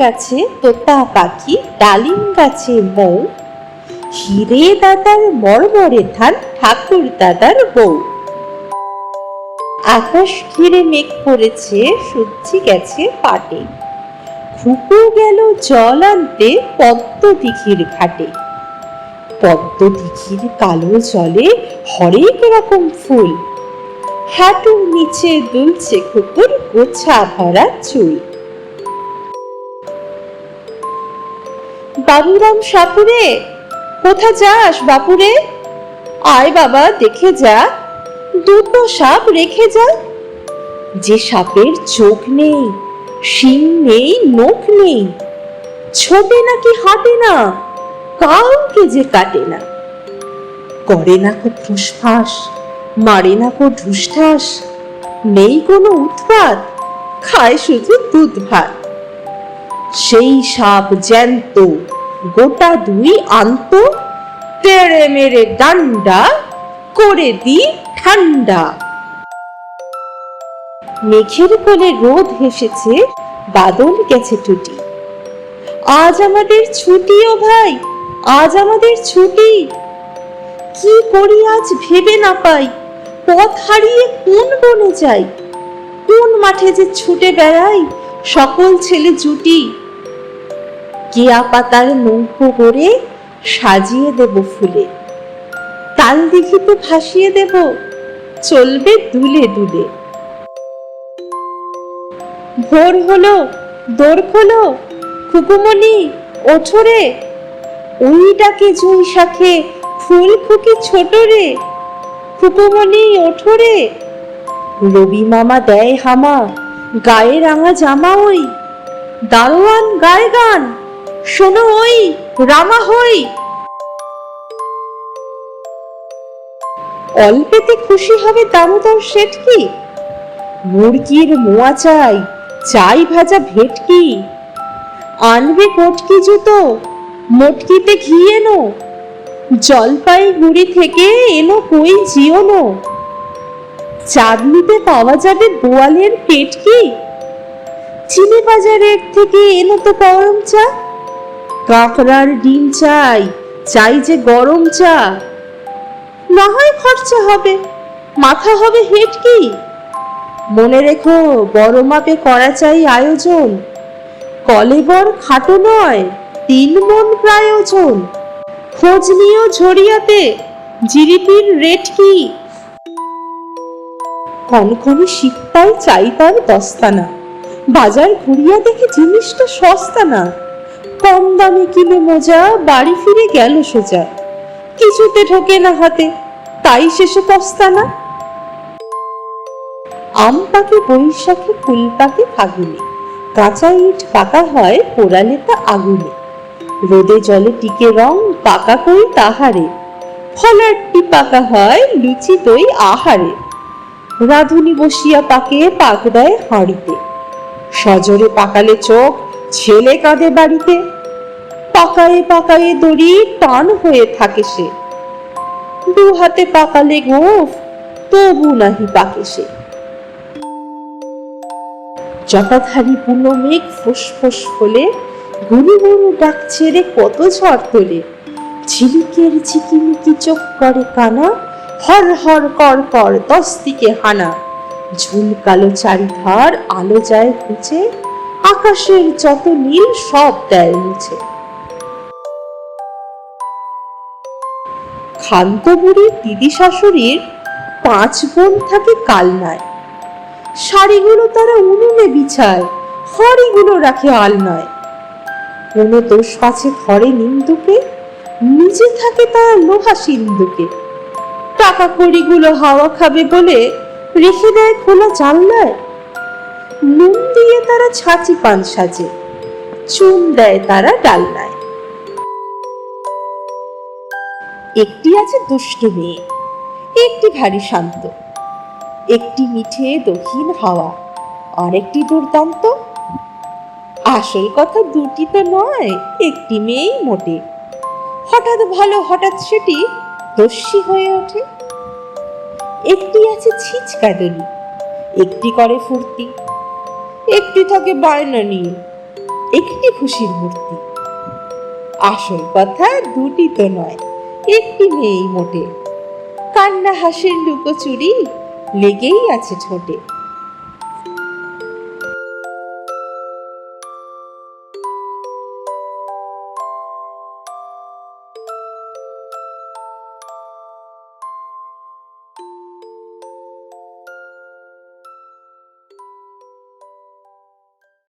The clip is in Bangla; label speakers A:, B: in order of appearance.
A: গাছে তোতা পাখি, ডালিম গাছে মৌ, হিরে দাদার মরমরে ধান, ঠাকুর দাদার বউ। আকাশ ঘিরে মেঘ পড়েছে সূর্যি গেছে পাটে। খুকু গেল জল আনতে পদ্ম দিঘির ঘাটে। পদ্ম দিঘির কালো জলে হরেক রকম ফুল। হাঁটুর নিচে দুলছে খুকুর গোছা ভরা চুল। বাবুরাম সাপুরে কোথা যাস বাপুরে? আয় বাবা, দেখে যা। দুটো সাপ রেখে যা। যে সাপের চোখ নেই, শিং নেই নখ নেই, ছোটে নাকি হাঁটে না, কাউকে যে কাটে না। করে না কো ফুসফাস মারে না কো ঢুসঠাস নেই কোনো উৎপাত, খায় শুধু দুধ ভাত। সেই সাপ জ্যান্ত গোটা দুই আন্ত তেড়ে মেরে ডান্ডা করে দি ঠান্ডা মেঘের কোলে রোদ হেসেছে, বাদল গেছে টুটি আজ আমাদের ছুটি ও ভাই, আজ আমাদের ছুটি। কি করি আজ ভেবে না পাই, পথ হারিয়ে কোন বনে যাই? কোন মাঠে যে ছুটে বেড়াই, সকল ছেলে জুটি। কেয়া পাতার নৌকো করে সাজিয়ে দেব ফুলে। তাল দিঘিতে ভাসিয়ে দেব, চলবে দুলে দুলে। ভোর হলো, দোর খোলো খুকুমনি ওঠো রে। ওই ডাকে জুই শাখে ফুল খুকি ছোট রে। খুকুমনি ওঠো রে। রবি মামা দেয় হামা গায়ে রাঙা জামা ওই। দারোয়ান গায়ে গান শোনো ওই, রামা হই। অল্পেতে খুশি হবে দামোদর শেঠ কি? মুরগির মোয়া চাই চাই ভাজা ভেটকি। আনবে কটকি জুতো, মটকিতে ঘি এনো। জলপাইগুড়ি থেকে এনো কই জিওনো? চাঁদনিতে পাওয়া যাবে বোয়ালের পেটকি। চিনি বাজারের থেকে এনো তো গরম চা। কাঁকড়ার ডিম চাই চাই যে গরম চা। না হয় খরচা হবে, মাথা হবে হেটকি মনে রেখো বড় মাপে করা চাই আয়োজন। কলেবর খাটো নয়, তিন মন প্রায়োজন। খোঁজ নিও ঝরিয়াতে জিরিপির রেট কি? কনকনে শীতটাই চাই তার দস্তানা, বাজার ঘুরিয়া দেখে জিনিসটা সস্তা না। কম দামে কিনে মোজা, বাড়ি ফিরে গেল সোজা। কিছুতে ঢোকে না হাতে, তাই শেষে পস্তানা। আম পাকে, বৈশাখে ফুল পাকে ফাগুনে। কাঁচা ইট পাকা হয় পোড়ালে তা আগুনে। রোদে জলে টিকে রং পাকা কই তাহারে। ফলারটি পাকা হয় লুচি দই আহারে। রাধুনি বসিয়া পাকে পাক দেয় হাঁড়িতে। সজরে পাকালে চোখ ছেলে কাঁদে বাড়িতে, পাকায়ে পাকায়ে দড়ি টান হয়ে থাকে সে। দু হাতে পাকালে গোফ, তবু নাহি পাকে সে। জটাধারী বুনো মেঘ ফুসফুস হলে গুরু গুরু ডাক ছেড়ে কত ঝড় তোলে ঝিলিকের ঝিকিমিকি চোখ করে কানা, হর হর কর কর দস্তিকে হানা। ঝুল কালো চারিধার আলো যায় ঘুচে আকাশের যত নীল, সব দেয় মুছে খান্ত বুড়ির দিদি শাশুড়ির পাঁচ বোন থাকে কালনায়। শাড়িগুলো তারা উনুনে বিছায় খড়িগুলো রাখে আলনায়। কোনো দোষ পাছে ঘরে নিন্দুকে, নিজে থাকে তারা লোহা সিন্ধুকে। টাকা কড়িগুলো হাওয়া খাবে বলে রেখে দেয় খোলা জানলায়। নুন দিয়ে তারা ছাঁচি পান সাজে। চুন দেয় তারা ডালনায়। একটি আছে দুষ্টু মেয়ে, একটি ভারী শান্ত। একটি মিঠে দক্ষিণ হাওয়া, আরেকটি দুর্দান্ত। আসল কথা দুটি তো নয়, একটি মেয়েই মোটে। হঠাৎ ভালো, হঠাৎ সেটি দস্যি হয়ে ওঠে। একটি আছে ছিচকাদলি একটি করে ফুর্তি। একটি থাকে বায়না নিয়ে, একটি খুশির মূর্তি। আসল কথা দুটি তো নয়, একটি নেই মোটে। কান্না হাসির লুকোচুরি লেগেই আছে ঠোঁটে।